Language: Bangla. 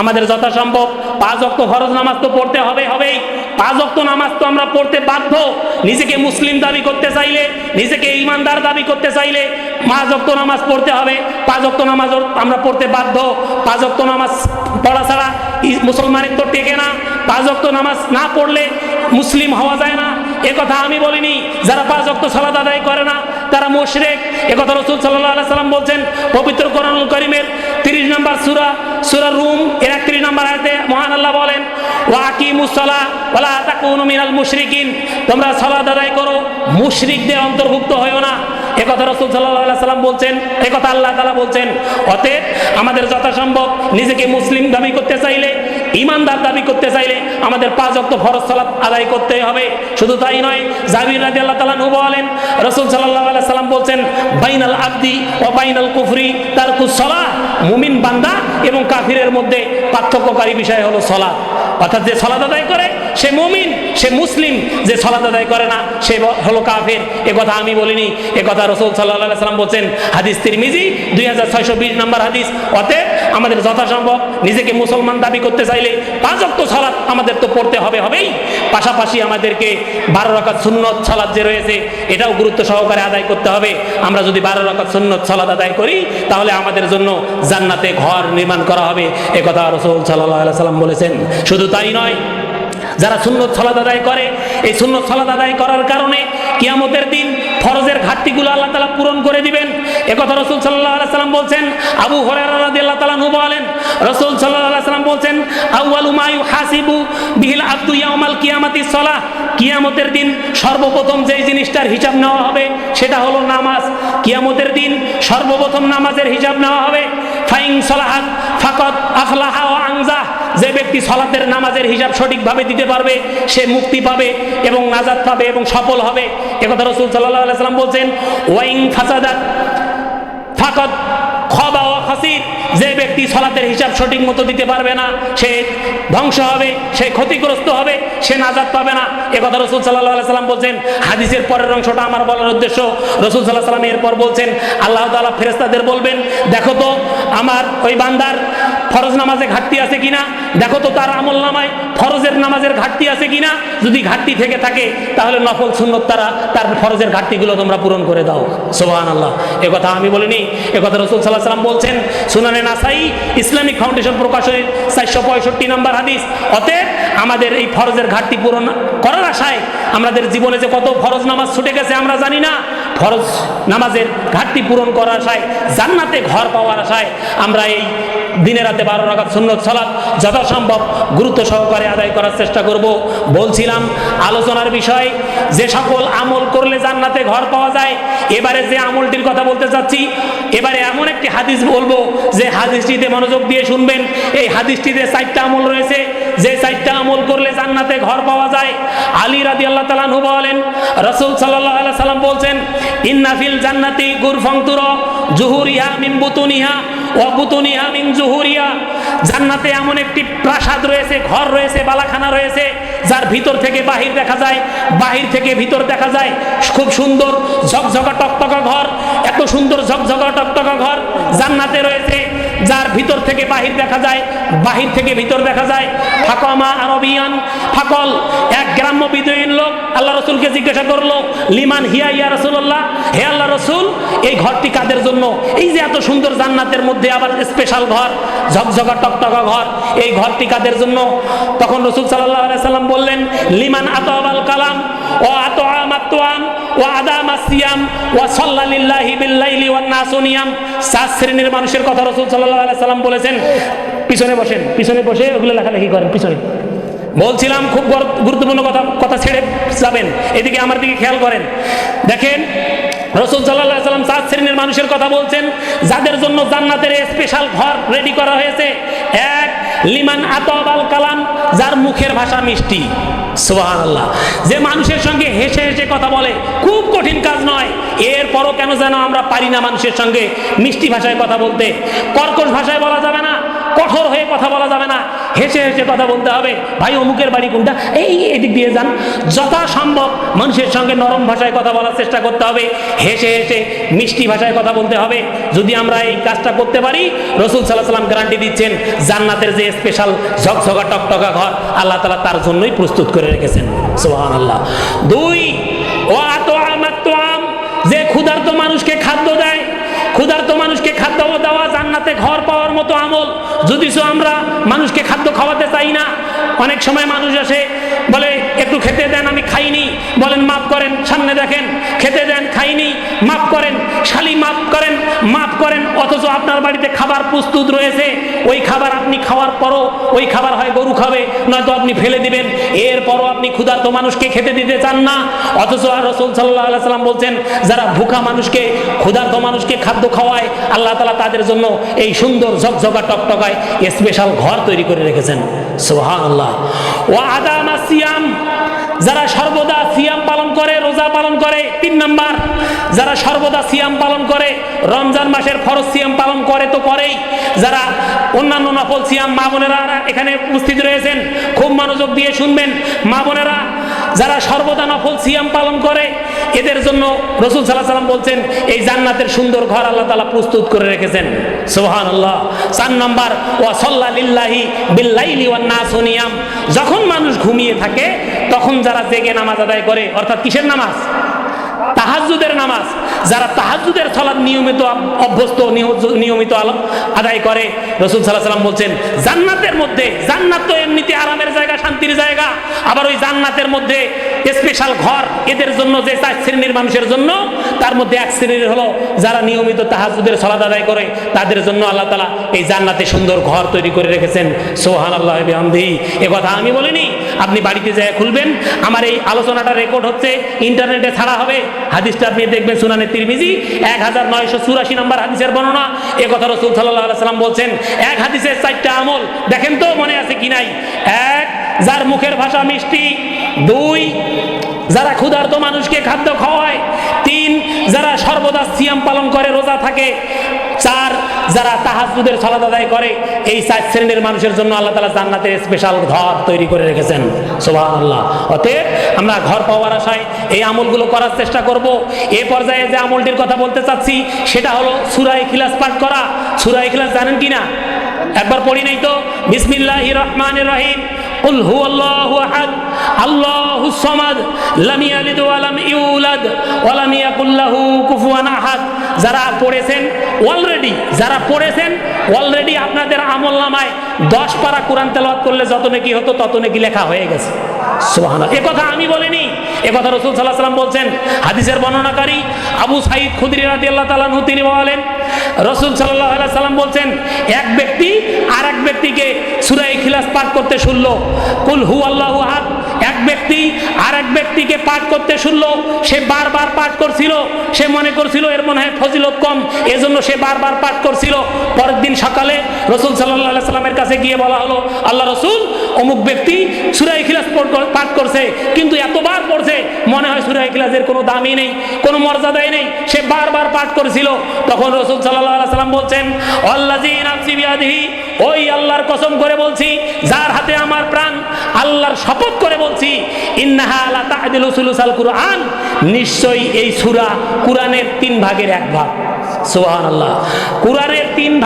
আমাদের যথাসম্ভব পাঁচ অক্ত ফরজ নামাজ তো পড়তে হবে, হবেই। পাঁচ অক্ত নামাজ তো আমরা পড়তে বাধ্য। নিজেকে মুসলিম দাবি করতে চাইলে, নিজেকে ইমানদার দাবি করতে চাইলে পাঁচ অক্ত নামাজ পড়তে হবে। পাঁচ অক্ত নামাজ আমরা পড়তে বাধ্য। পাঁচ অক্ত নামাজ পড়া ছাড়া মুসলমানের তো টেকে না। পাঁচ অক্ত নামাজ না পড়লে মুসলিম হওয়া যায় না। কথা আমি বলিনি, যারা পাঁচ অক্ত সালাদ আদায় করে না, তারা মুশরেক। এ কথা রসুল সাল্লাহ আলাই সাল্লাম বলছেন, পবিত্র কোরআনুল করিমের তিরিশ নম্বর সুরা সুরা রুম এর একত্রিশ নম্বর আয়তে মহান আল্লাহ বলেন ওয়াকি মুসলা ওলা তাকুনু মিনাল মুশরিকিন। তোমরা সালাদ আদায় করো, মুশরিকদের অন্তর্ভুক্ত হয়েও না। এ কথা রসুল সাল্লাহ সাল্লাম বলছেন কথা আল্লাহ তালা বলছেন। অতএব আমাদের যথাসম্ভব নিজেকে মুসলিম দাবি করতে চাইলে ইমানদার দাবি করতে চাইলে আমাদের পাঁচ অক্ত ফরজ সালাত আদায় করতে হবে। শুধু তাই নয়, জাবির রাজি আল্লাহ তালা নুব বলেন, রসুল সাল্লাহ আল্লাহ সাল্লাম বলছেন, বাইনাল আব্দি ও বাইনাল কুফরি তার কুসলা মুমিন বান্দা এবং কাফিরের মধ্যে পার্থক্যকারী বিষয় হলো সলা অর্থাৎ যে সলাদ আদায় করে, সে মুমিন, সে মুসলিম, যে সলাদ আদায় করে না, সে হলো কাফের। এ কথা আমি বলিনি, এ কথা রসুল সাল্লাহ সাল্লাম বলছেন। হাদিস তিরমিজি, দুই হাজার ছয়শো বিশ নম্বর হাদিস। অতএব আমাদের যথাসম্ভব। নিজেকে মুসলমান দাবি করতে চাইলে পাঁচ অক্ট সালাদ আমাদের তো পড়তে হবে, হবেই। পাশাপাশি আমাদেরকে বারো রাকাত সুন্নত সালাদ যে রয়েছে, এটাও গুরুত্ব সহকারে আদায় করতে হবে। আমরা যদি বারো রাকাত সুন্নত সালাদ আদায় করি, তাহলে আমাদের জন্য জান্নাতে ঘর নির্মাণ করা হবে। এ কথা রসুল সাল্লাহ সাল্লাম বলেছেন। শুধু তাই নয়, যারা সুন্নত সালাদ আদায় করে, এই সুন্নত সালাদ আদায় করার কারণে কিয়ামতের দিন ফরজের ঘাটতিগুলো আল্লাহ তালা পূরণ করে দিবেন। একথা রসুল সাল্লাহ সাল্লাম বলছেন, আবু হরারা আল্লাহ তালা নু বলেন, রসুল সাল্লাহ সাল্লাম বলছেন, আউয়ালু মায়ু হাসিবু বিহিল আব্দু ইয়াউমাল কিয়ামাতি সলাহ। কিয়ামতের দিন সর্বপ্রথম যেই জিনিসটার হিসাব নেওয়া হবে সেটা হলো নামাজ। কিয়ামতের দিন সর্বপ্রথম নামাজের হিসাব নেওয়া হবে। ফাইং সলাহাত ফাকত আফলাহা ও আংজা যে ব্যক্তি সলাতের নামাজের হিসাব সঠিকভাবে দিতে পারবে, সে মুক্তি পাবে এবং নাজাদ পাবে এবং সফল হবে। একথা রসুল সাল্লাহ আলাইসাল্লাম বলছেন ওয়াইং ফাসাদাত ফাকত খবা ও হাসির যে ব্যক্তি সলাতের হিসাব সঠিক মতো দিতে পারবে না, সে ধ্বংস হবে, সে ক্ষতিগ্রস্ত হবে, সে নাজাদ পাবে না। এ কথা রসুল সাল্লাহ সাল্লাম বলছেন, হাদিসের পরের অংশটা আমার বলার উদ্দেশ্য। রসুল সাল্লাহ সাল্লাম এরপর বলছেন, আল্লাহ তালা ফেরেস্তাদের বলবেন, দেখো তো, আমার ওই বান্দার ফরজ নামাজে ঘাটতি আছে কিনা? দেখো তো তার আমল নামায় ফরজের নামাজের ঘাটতি আছে কিনা? যদি ঘাটতি থেকে থাকে, তাহলে নফল সুন্নত তারা তার ফরজের ঘাটতিগুলো তোমরা পূরণ করে দাও। সোহান আল্লাহ কথা আমি বলিনি। কথা রসুল সাল্লাহ সাল্লাম বলছেন, সুনানে নাসাই ইসলামিক ফাউন্ডেশন প্রকাশনের চারশো পঁয়ষট্টি নম্বর হাদিস। অতএব আমাদের এই ফরজের ঘাটতি পূরণ করার আশায় আমাদের জীবনে যে কত ফরজ নামাজ ছুটে গেছে আমরা জানি না। ফরজ নামাজের ঘাটতি পূরণ করার আশায়, জান্নাতে ঘর পাওয়ার আশায় আমরা এই দিনে রাতে বারো রাখাত সুন্নত সালাত যথাসম্ভব গুরুত্ব সহকারে আদায় করার চেষ্টা করব। বলছিলাম, আলোচনার বিষয়, যে সকল আমল করলে জান্নাতে ঘর পাওয়া যায়, এবারে যে আমলটির কথা বলতে চাচ্ছি, এবারে এমন একটি হাদিস বলব, যে হাদিসটিতে মনোযোগ দিয়ে শুনবেন। এই হাদিসটিতে চারটা আমল রয়েছে, যে চারটা আমল করলে জান্নাতে ঘর পাওয়া যায়। আলী রাদি আল্লাহ তালানহু বলেন, রসুল সাল্লাহ সাল্লাম বলছেন ইন্নাফিল জান্নাতি গুরফংতুর জুহুরিহা মিন বুতুনিহা অবুতুনিহা মিন জুহুরিয়া। জান্নাতে এমন একটি প্রাসাদ রয়েছে, ঘর রয়েছে, বালাখানা রয়েছে, যার ভিতর থেকে বাহির দেখা যায়, বাহির থেকে ভিতর দেখা যায়। খুব সুন্দর ঝকঝকা টকটকা ঘর, এত সুন্দর ঝকঝকা টকটকা ঘর জান্নাতে রয়েছে, যার ভিতর থেকে বাহির দেখা যায়, বাহির থেকে ভিতর দেখা যায়। ফাকমা আরবিয়ান, ফাকল, এক গ্রাম্য বিদয়ীন লোক, আল্লাহ রসুলকে জিজ্ঞাসা করল, লিমান হিয়া ইয়া রসুল্লাহ হে আল্লাহ রসুল, এই ঘরটি কাদের জন্য? এই যে এত সুন্দর জান্নাতের মধ্যে আবার স্পেশাল ঘর, ঝকঝকা টকটকা ঘর, এই ঘরটি কাদের জন্য? তখন রসুল সাল্লাহ সাল্লাম বললেন, লিমান আতআল কালাম ও আত আমাত্তাম ও আদাম আসিয়াম ও সাল্লাল্লাহি বিল্লাইলি ওয়ান নাসুনিয়াম সাত শ্রেণির মানুষের কথা রসুল আলাইহি সাল্লাম বলেছেন। পিছনে বসেন, পিছনে বসে ওগুলো লেখালেখি করেন, পিছনে। বলছিলাম খুব গর- গুরুত্বপূর্ণ কথা কথা ছেড়ে যাবেন। এদিকে আমার দিকে খেয়াল করেন। দেখেন, রসুল সাল্লাহ সাল্লাম সাত শ্রেণির মানুষের কথা বলছেন, যাদের জন্য জান্নাতের স্পেশাল ঘর রেডি করা হয়েছে। এক, লিমান আতবাল কালাম, যার মুখের ভাষা মিষ্টি। সুবাহান আল্লাহ যে মানুষের সঙ্গে হেসে হেসে কথা বলে, খুব কঠিন কেন যেন আমরা পারি না মানুষের সঙ্গে মিষ্টি ভাষায় কথা বলতে? কর্কশ ভাষায় বলা যাবে না, কঠোর হয়ে কথা বলা যাবে না, হেসে হেসে কথা বলতে হবে। ভাই, অমুকের বাড়ি কোনটা? এই এদিক দিয়ে যান। যথাসম্ভব মানুষের সঙ্গে নরম ভাষায় কথা বলার চেষ্টা করতে হবে, হেসে হেসে মিষ্টি ভাষায় কথা বলতে হবে। যদি আমরা এই কাজটা করতে পারি, রসুল সাল্লাহ সাল্লাম গ্যারান্টি দিচ্ছেন, জান্নাতের যে স্পেশাল ঝকঝকা টকটকা ঘর, আল্লাহ তালা তার জন্যই প্রস্তুত করে রেখেছেন। সোহান আল্লাহ দুই ও আত আম যে ক্ষুধার্ত মানুষকে খাদ্য দেয় ক্ষুধার্ত মানুষকে খাদ্য দেওয়া জান্নাতে ঘর পাওয়ার মতো আমল। যদি আমরা মানুষকে খাদ্য খাওয়াতে চাই না, অনেক সময় মানুষ আসে, বলে, একটু খেতে দেন, আমি খাইনি। বলেন, মাফ করেন, সামনে দেখেন, খেতে দেন খাইনি মাফ করেন, শালি মাফ করেন মাফ করেন, অথচ আপনার বাড়িতে খাবার প্রস্তুত রয়েছে, ওই খাবার আপনি খাওয়ার পরও ওই খাবার হয় গরু খাবে, নয়তো আপনি ফেলে দিবেন, এরপরও আপনি ক্ষুধার্ত মানুষকে খেতে দিতে চান না, অথচ আর রসুল সাল্লাহ সাল্লাম বলছেন, যারা ভুখা মানুষকে, ক্ষুধার্ত মানুষকে খাদ্য খাওয়ায়, আল্লাহ তালা তাদের জন্য এই সুন্দর ঝকঝকা টকটকায় স্পেশাল ঘর তৈরি করে রেখেছেন। সোহান আল্লাহ ও আদামা সিয়াম যারা সর্বদা সিয়াম পালন করে, রোজা পালন করে, তিন নাম্বার, যারা সর্বদা সিয়াম পালন করে, রমজান মাসের ফরজ সিয়াম পালন করে তো করেই। যারা অন্যান্য নফল সিয়াম, মা বোনেরা এখানে উপস্থিত রয়েছেন, খুব মনোযোগ দিয়ে শুনবেন। মা বোনেরা, যারা সর্বদা নফল সিয়াম পালন করে এদের জন্য রসুল সাল্লাহ সাল্লাম বলছেন, এই জান্নাতের সুন্দর ঘর আল্লাহ তালা প্রস্তুত করে রেখেছেন। সোহান আল্লাহ চার নম্বর ও সল্লা লিল্লাহি বিল্লাইলি ওয়ান্না সোনিয়াম যখন মানুষ ঘুমিয়ে থাকে, তখন যারা জেগে নামাজ আদায় করে, অর্থাৎ কিসের নামাজ? তাহাজুদের নামাজ। যারা তাহাজুদের সলাদ নিয়মিত অভ্যস্ত নিয়মিত আদায় করে, রসুল সাল্লাহ সাল্লাম বলছেন, জান্নাতের মধ্যে, জান্নাত তো এমনিতে আরামের আবার ওই জান্নাতের মধ্যে স্পেশাল ঘর, এদের জন্য যে চার শ্রেণির মানুষের জন্য, তার মধ্যে এক শ্রেণির হলো যারা নিয়মিত তাহাজুদের সলাদ আদায় করে, তাদের জন্য আল্লাহ তালা এই জান্নাতে সুন্দর ঘর তৈরি করে রেখেছেন। সোহান আল্লাহ আমদি এ কথা আমি বলিনি, আপনি বাড়িতে যায় খুলবেন। আমার এই আলোচনাটা রেকর্ড হচ্ছে ইন্টারনেটে ছাড়া হবে। হাদিসটা আপনি দেখবেন সুনানে তিরমিজি এক হাজার নয়শো চুরাশি নম্বর হাদিসের বর্ণনা। এ কথা রসুল সাল্লাহ সাল্লাম বলছেন, এক হাদিসের চারটা আমল, দেখেন তো মনে আছে কি নাই? এক যার মুখের ভাষা মিষ্টি, দুই, যারা ক্ষুধার্ত মানুষকে খাদ্য খাওয়ায়, তিন, যারা সর্বদা সিয়াম পালন করে, রোজা থাকে, চার, যারা তাহাজুদের সলাদ আদায় করে, এই চার শ্রেণির মানুষের জন্য আল্লাহ তালা জান্নাতের স্পেশাল ঘর তৈরি করে রেখেছেন। সোহান আল্লাহ অতএব আমরা ঘর পাওয়ার আশায় এই আমলগুলো করার চেষ্টা করব। এ পর্যায়ে যে আমলটির কথা বলতে চাচ্ছি, সেটা হলো সুরাই খিলাস পাঠ করা। সুরাই খিলাস জানেন কি না একবার পড়ি নাই তো? বিসমিল্লাহ রহমান রহিম। قل هو الله احد الله الصمد لم يلد ولم يولد ولم يكن له كفوا احد যারা পড়েছেন অলরেডি যারা পড়েছেন অলরেডি আপনাদের আমল নামায় দশ পারা কোরআন তেলাওয়াত করলে যত নাকি হতো তত নাকি লেখা হয়ে গেছে সুবহান এ কথা আমি বলিনি এ কথা রসুল সাল্লাহ সাল্লাম বলছেন হাদিসের বর্ণনাকারী আবু সাইদ খুদরি রাদি আল্লাহ তালানহু তিনি বলেন রসুল সাল্লাহ সাল্লাম বলছেন, এক ব্যক্তি আর এক ব্যক্তিকে সুরাই খিলাস পাঠ করতে শুনল। কুল হু আল্লাহ হাত এক ব্যক্তি আর এক ব্যক্তিকে পাঠ করতে শুনল। সে বারবার পাঠ করছিল, সে মনে করছিল এর মনে হয় ফজিলত এজন্য সে বারবার পাঠ করছিল। পরের দিন সকালে রসুল সাল্লাহ সাল্লামের কাছে গিয়ে বলা হলো, আল্লাহ রসুল, অমুক ব্যক্তি সুরাই খিলাস পাঠ করছে, কিন্তু এতবার পড়ছে, মনে হয় সুরাই খিলাসের কোনো দামই নেই, কোনো মর্যাদাই নেই। সে বারবার পাঠ করেছিল। তখন রসুল সাল্লাহ সাল্লাম বলছেন আল্লাহি ওই আল্লাহর কসম করে বলছি, যার হাতে আমার প্রাণ, আল্লাহর শপথ করে বলছি, ইন্নাহা আলা কুরআন নিশ্চয়ই এই সুরা কুরআনের তিন ভাগের এক ভাগ। সুবহানাল্লাহ। কোরআনের তিন